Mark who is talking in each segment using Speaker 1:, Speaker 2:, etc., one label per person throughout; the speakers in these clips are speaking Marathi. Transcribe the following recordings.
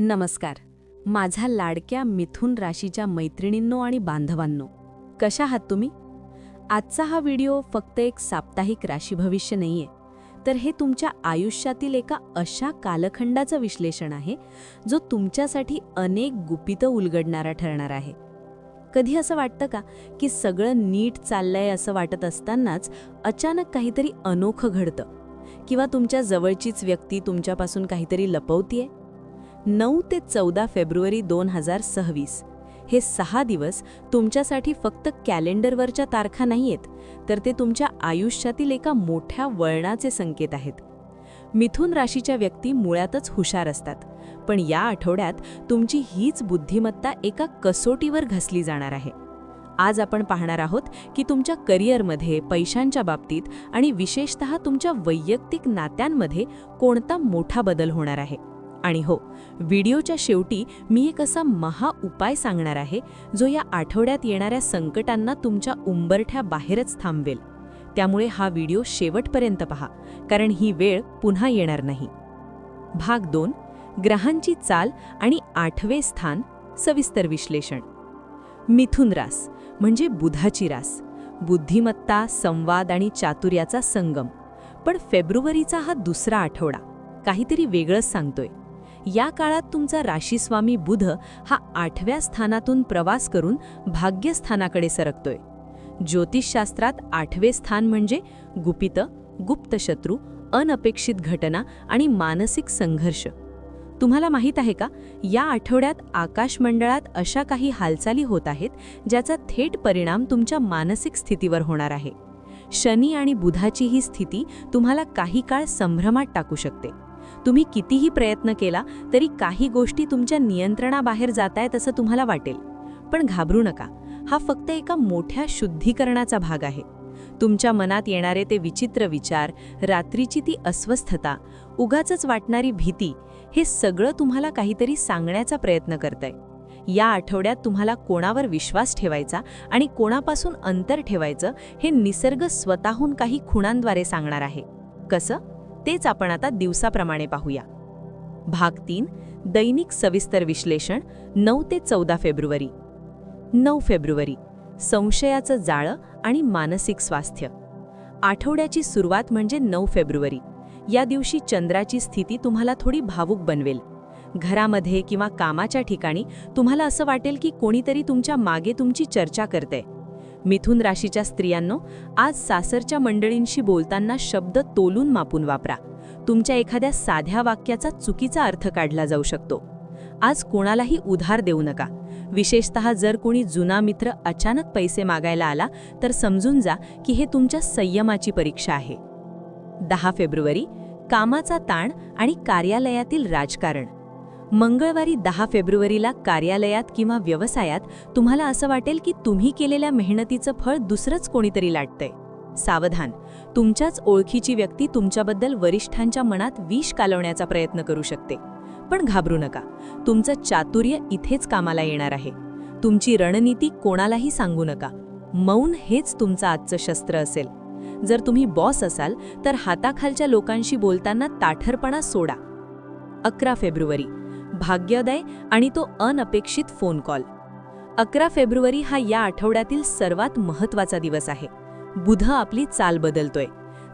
Speaker 1: नमस्कार. माझ्या लाडक्या मिथुन राशीच्या मैत्रिणींनो आणि बांधवांनो कशा आहात तुम्ही? आजचा हा व्हिडिओ फक्त एक साप्ताहिक राशी भविष्य नाहीये तर हे तुमच्या आयुष्यातील एका अशा कालखंडाचं विश्लेषण आहे जो तुमच्यासाठी अनेक गुपितं उलगडणारा ठरणार आहे. कधी असं वाटतं का की सगळं नीट चाललंय असं वाटत असतानाच अचानक काहीतरी अनोखं घडतं? किंवा तुमच्या जवळचीच व्यक्ती तुमच्यापासून काहीतरी लपवतीये? नऊ ते चौदा फेब्रुवारी दोन हजार सव्वीस. हे सहा दिवस तुमच्यासाठी फक्त कॅलेंडरवरच्या तारखा नाहीयेत तर ते तुमच्या आयुष्यातील एका मोठ्या वळणाचे संकेत आहेत. मिथुन राशीच्या व्यक्ती मुळातच हुशार असतात पण या आठवड्यात तुमची हीच बुद्धिमत्ता एका कसोटीवर घसली जाणार आहे. आज आपण पाहणार आहोत की तुमच्या करिअरमध्ये पैशांच्या बाबतीत आणि विशेषतः तुमच्या वैयक्तिक नात्यांमध्ये कोणता मोठा बदल होणार आहे. आणि हो व्हिडिओच्या शेवटी मी एक असा महा उपाय सांगणार आहे जो या आठवड्यात येणाऱ्या संकटांना तुमच्या उंबरठ्या बाहेरच थांबवेल. त्यामुळे हा व्हिडिओ शेवटपर्यंत पहा कारण ही वेळ पुन्हा येणार नाही. भाग दोन ग्रहांची चाल आणि आठवे स्थान सविस्तर विश्लेषण. मिथुन रास म्हणजे बुधाची रास. बुद्धिमत्ता संवाद आणि चातुर्याचा संगम. पण फेब्रुवारीचा हा दुसरा आठवडा. काहीतरी वेगळंच सांगतोय. या काळात तुमचा राशीस्वामी बुध हा आठव्या स्थानातून प्रवास करून भाग्यस्थानाकडे सरकतोय. ज्योतिषशास्त्रात आठवे स्थान म्हणजे गुपित गुप्तशत्रू अनपेक्षित घटना आणि मानसिक संघर्ष. तुम्हाला माहीत आहे का या आठवड्यात आकाशमंडळात अशा काही हालचाली होत आहेत ज्याचा थेट परिणाम तुमच्या मानसिक स्थितीवर होणार आहे. शनी आणि बुधाची ही स्थिती तुम्हाला काही काळ संभ्रमात टाकू शकते. तुम्ही कितीही प्रयत्न केला तरी काही गोष्टी तुमच्या नियंत्रणाबाहेर जात आहेत असं तुम्हाला वाटेल. पण घाबरू नका. हा फक्त एका मोठ्या शुद्धीकरणाचा भाग आहे. तुमच्या मनात येणारे ते विचित्र विचार रात्रीची ती अस्वस्थता उगाच वाटणारी भीती हे सगळं तुम्हाला काहीतरी सांगण्याचा प्रयत्न करतंय. या आठवड्यात तुम्हाला कोणावर विश्वास ठेवायचा आणि कोणापासून अंतर ठेवायचं हे निसर्ग स्वतःहून काही खुणांद्वारे सांगणार आहे. कसं? तेच आपण आता दिवसाप्रमाणे पाहूया. भाग तीन दैनिक सविस्तर विश्लेषण नऊ ते चौदा फेब्रुवारी. नऊ फेब्रुवारी संशयाचं जाळं आणि मानसिक स्वास्थ्य. आठवड्याची सुरुवात म्हणजे नऊ फेब्रुवारी. या दिवशी चंद्राची स्थिती तुम्हाला थोडी भावूक बनवेल. घरामध्ये किंवा कामाच्या ठिकाणी तुम्हाला असं वाटेल की कोणीतरी तुमच्या मागे तुमची चर्चा करते मिथुन राशीच्या स्त्रियांनो आज सासरच्या मंडळींशी बोलताना शब्द तोलून मापून वापरा. तुमच्या एखाद्या साध्या वाक्याचा चुकीचा अर्थ काढला जाऊ शकतो. आज कोणालाही उधार देऊ नका. विशेषतः जर कोणी जुना मित्र अचानक पैसे मागायला आला तर समजून जा की हे तुमच्या संयमाची परीक्षा आहे. दहा फेब्रुवारी कामाचा ताण आणि कार्यालयातील राजकारण. मंगळवारी दहा फेब्रुवारीला कार्यालयात किंवा व्यवसायात तुम्हाला असं वाटेल की तुम्ही केलेल्या मेहनतीचं फळ दुसरंच कोणीतरी लाटतंय. सावधान. तुमच्याच ओळखीची व्यक्ती तुमच्याबद्दल वरिष्ठांच्या मनात विष कालवण्याचा प्रयत्न करू शकते. पण घाबरू नका. तुमचं चातुर्य इथेच कामाला येणार आहे. तुमची रणनीती कोणालाही सांगू नका. मौन हेच तुमचं आजचं शस्त्र असेल. जर तुम्ही बॉस असाल तर हाताखालच्या लोकांशी बोलताना ताठरपणा सोडा. अकरा फेब्रुवारी. भाग्योदय आणि तो अनपेक्षित फोन कॉल. अकरा फेब्रुवारी हा या आठवड्यातील सर्वात महत्त्वाचा दिवस आहे. बुध आपली चाल बदलतोय.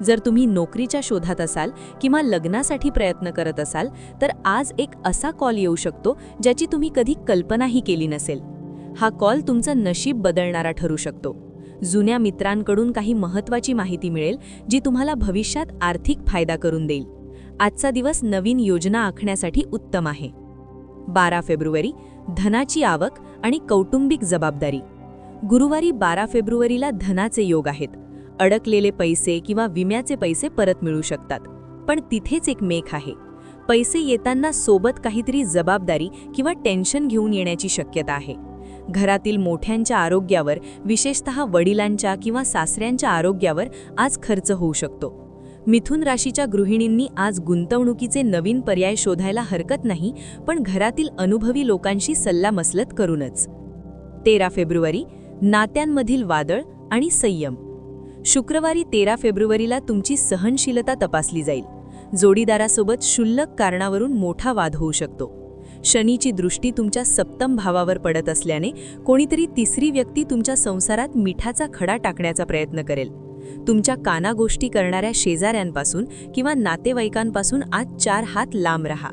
Speaker 1: जर तुम्ही नोकरीच्या शोधात असाल किंवा लग्नासाठी प्रयत्न करत असाल तर आज एक असा कॉल येऊ शकतो ज्याची तुम्ही कधी कल्पनाही केली नसेल. हा कॉल तुमचं नशीब बदलणारा ठरू शकतो. जुन्या मित्रांकडून काही महत्त्वाची माहिती मिळेल जी तुम्हाला भविष्यात आर्थिक फायदा करून देईल. आजचा दिवस नवीन योजना आखण्यासाठी उत्तम आहे. बारा फेब्रुवारी धनाची आवक आणि कौटुंबिक जबाबदारी. गुरुवारी बारा फेब्रुवारीला धनाचे योग आहेत. अडकलेले पैसे किंवा विम्याचे पैसे परत मिळू शकतात. पण तिथेच एक मेख आहे. पैसे येताना सोबत काहीतरी जबाबदारी किंवा टेन्शन घेऊन येण्याची शक्यता आहे. घरातील मोठ्यांच्या आरोग्यावर विशेषतः वडिलांच्या किंवा सासऱ्यांच्या आरोग्यावर आज खर्च होऊ शकतो. मिथुन राशीच्या गृहिणींनी आज गुंतवणुकीचे नवीन पर्याय शोधायला हरकत नाही पण घरातील अनुभवी लोकांशी सल्लामसलत करूनच. तेरा फेब्रुवारी नात्यांमधील वादळ आणि संयम. शुक्रवारी तेरा फेब्रुवारीला तुमची सहनशीलता तपासली जाईल. जोडीदारासोबत क्षुल्लक कारणावरून मोठा वाद होऊ शकतो. शनीची दृष्टी तुमच्या सप्तम भावावर पडत असल्याने कोणीतरी तिसरी व्यक्ती तुमच्या संसारात मिठाचा खडा टाकण्याचा प्रयत्न करेल. तुमच्या काना गोष्टी करणाऱ्या शेजाऱ्यांपासून किंवा नातेवाईकांपासून आज चार हात लांब राहा.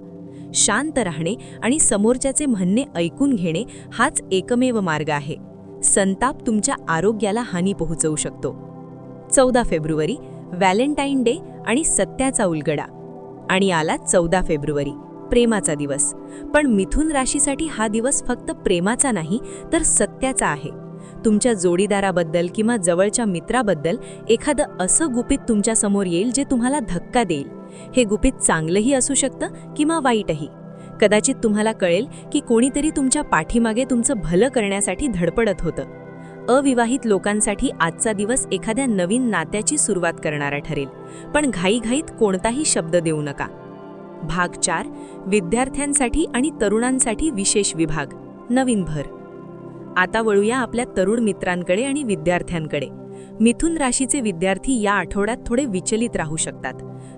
Speaker 1: शांत राहणे आणि समोरच्याचे म्हणणे ऐकून घेणे हाच एकमेव मार्ग आहे. संताप तुमच्या आरोग्याला हानी पोहोचवू शकतो. चौदा फेब्रुवारी व्हॅलेंटाईन डे आणि सत्याचा उलगडा. आणि आला चौदा फेब्रुवारी प्रेमाचा दिवस. पण मिथुन राशीसाठी हा दिवस फक्त प्रेमाचा नाही तर सत्याचा आहे. तुमच्या जोडीदाराबद्दल किंवा जवळच्या मित्राबद्दल एखादं असं गुपित तुमच्यासमोर येईल जे तुम्हाला धक्का देईल. हे गुपित चांगलंही असू शकतं किंवा वाईटही. कदाचित तुम्हाला कळेल की कोणीतरी तुमच्या पाठीमागे तुमचं भलं करण्यासाठी धडपडत होतं. अविवाहित लोकांसाठी आजचा दिवस एखाद्या नवीन नात्याची सुरुवात करणारा ठरेल. पण घाईघाईत कोणताही शब्द देऊ नका. भाग चार विद्यार्थ्यांसाठी आणि तरुणांसाठी विशेष विभाग. नवीन भर. आता वळूया आपल्या तरुण मित्रांकडे आणि विद्यार्थ्यांकडे. मिथुन राशीचे विद्यार्थी या आठवड्यात थोडे विचलित राहू शकतात.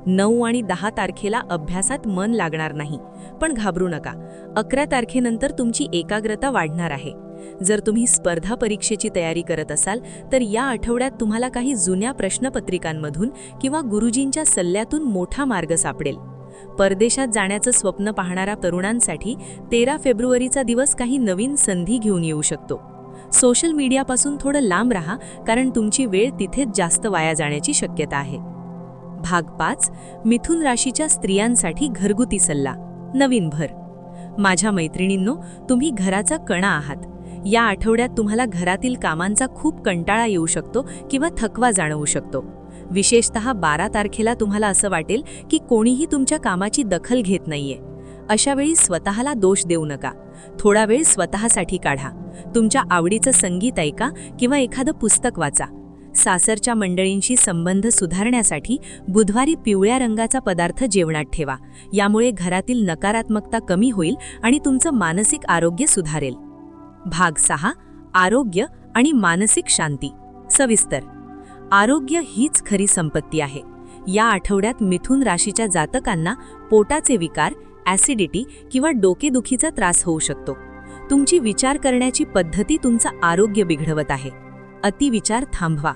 Speaker 1: नऊ आणि दहा तारखेला अभ्यासात मन लागणार नाही. पण घाबरू नका. अकरा तारखेनंतर तुमची एकाग्रता वाढणार आहे. जर तुम्ही स्पर्धा परीक्षेची तयारी करत असाल तर या आठवड्यात तुम्हाला काही जुन्या प्रश्नपत्रिकांमधून किंवा गुरुजींच्या सल्ल्यातून मोठा मार्ग सापडेल. परदेशात जाण्याचं स्वप्न पाहणाऱ्या तरुणांसाठी तेरा फेब्रुवारीचा दिवस काही नवीन संधी घेऊन येऊ शकतो. सोशल मीडियापासून थोडं लांब राहा कारण तुमची वेळ तिथेच जास्त वाया जाण्याची शक्यता आहे. भाग पाच मिथुन राशीच्या स्त्रियांसाठी घरगुती सल्ला नवीन भर. माझ्या मैत्रिणींनो तुम्ही घराचा कणा आहात. या आठवड्यात तुम्हाला घरातील कामांचा खूप कंटाळा येऊ शकतो किंवा थकवा जाणवू शकतो. विशेषतः बारा तारखेला तुम्हाला असं वाटेल की कोणीही तुमच्या कामाची दखल घेत नाहीये. अशा वेळी स्वतःला दोष देऊ नका. थोडा वेळ स्वतःसाठी काढा. तुमच्या आवडीचं संगीत ऐका किंवा एखादं पुस्तक वाचा. सासरच्या मंडळींशी संबंध सुधारण्यासाठी बुधवारी पिवळ्या रंगाचा पदार्थ जेवणात ठेवा. यामुळे घरातील नकारात्मकता कमी होईल आणि तुमचं मानसिक आरोग्य सुधारेल. भाग सहा. आरोग्य आणि मानसिक शांती. सविस्तर. आरोग्य हीच खरी संपत्ती आहे. या आठवड्यात मिथुन राशीच्या जातकांना पोटाचे विकार ॲसिडिटी किंवा डोकेदुखीचा त्रास होऊ शकतो. तुमची विचार करण्याची पद्धती तुमचं आरोग्य बिघडवत आहे. अतिविचार थांबवा.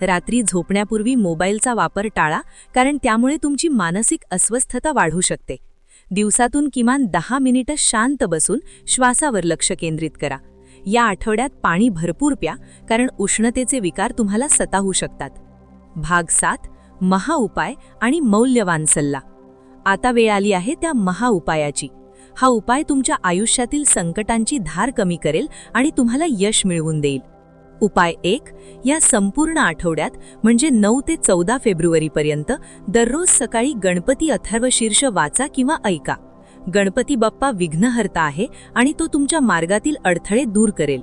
Speaker 1: रात्री झोपण्यापूर्वी मोबाईलचा वापर टाळा कारण त्यामुळे तुमची मानसिक अस्वस्थता वाढू शकते. दिवसातून किमान दहा मिनिटं शांत बसून श्वासावर लक्ष केंद्रित करा. या आठवड्यात पाणी भरपूर प्या कारण उष्णतेचे विकार तुम्हाला सतावू शकतात. भाग सात महाउपाय आणि मौल्यवान सल्ला. आता वेळ आली आहे त्या महाउपायाची हा उपाय तुमच्या आयुष्यातील संकटांची धार कमी करेल आणि तुम्हाला यश मिळवून देईल. उपाय एक या संपूर्ण आठवड्यात म्हणजे नऊ ते चौदा फेब्रुवारीपर्यंत दररोज सकाळी गणपती अथर्वशीर्ष वाचा किंवा ऐका. गणपती बाप्पा विघ्नहर्ता आहे आणि तो तुमच्या मार्गातील अडथळे दूर करेल.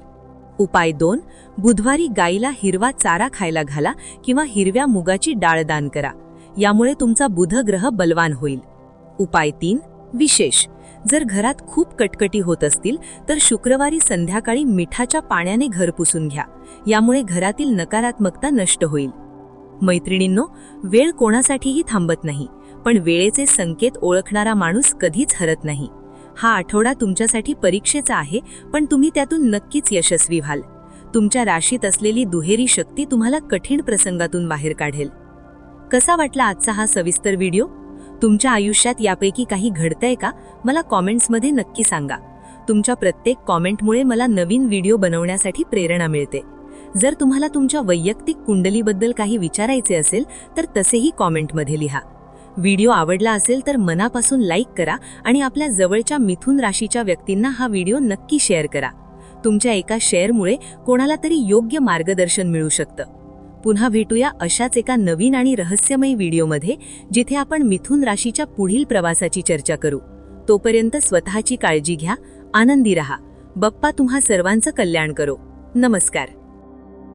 Speaker 1: उपाय दोन बुधवारी गाईला हिरवा चारा खायला घाला किंवा हिरव्या मुगाची डाळ दान करा. यामुळे तुमचा बुधग्रह बलवान होईल. उपाय तीन विशेष. जर घरात खूप कटकटी होत असतील तर शुक्रवारी संध्याकाळी मिठाच्या पाण्याने घर पुसून घ्या. यामुळे घरातील नकारात्मकता नष्ट होईल. मैत्रिणींनो वेळ कोणासाठीही थांबत नाही. पण वेळेचे संकेत ओळखणारा माणूस कधीच हरत नाही. हा आठवडा तुमच्यासाठी परीक्षेचा आहे पण तुम्ही त्यातून नक्कीच यशस्वी व्हाल. तुमच्या राशीत असलेली दुहेरी शक्ती तुम्हाला कठीण प्रसंगातून बाहेर काढेल. कसा वाटला आजचा हा सविस्तर व्हिडिओ? तुमच्या आयुष्यात यापैकी काही घडतंय का? मला कॉमेंट्समध्ये नक्की सांगा. तुमच्या प्रत्येक कॉमेंटमुळे मला नवीन व्हिडिओ बनवण्यासाठी प्रेरणा मिळते. जर तुम्हाला तुमच्या वैयक्तिक कुंडलीबद्दल काही विचारायचे असेल तर तसेही कॉमेंटमध्ये लिहा. व्हिडिओ आवडला असेल तर मनापासून लाईक करा आणि आपल्या जवळच्या मिथुन राशीच्या व्यक्तींना हा व्हिडिओ नक्की शेअर करा. तुमच्या एका शेअरमुळे कोणाला तरी योग्य मार्गदर्शन मिळू शकतं. पुन्हा भेटूया अशाच एका नवीन आणि रहस्यमयी व्हिडिओमध्ये जिथे आपण मिथुन राशीच्या पुढील प्रवासाची चर्चा करू. तोपर्यंत स्वतःची काळजी घ्या आनंदी रहा. बप्पा तुम्हा सर्वांचं कल्याण करो. नमस्कार.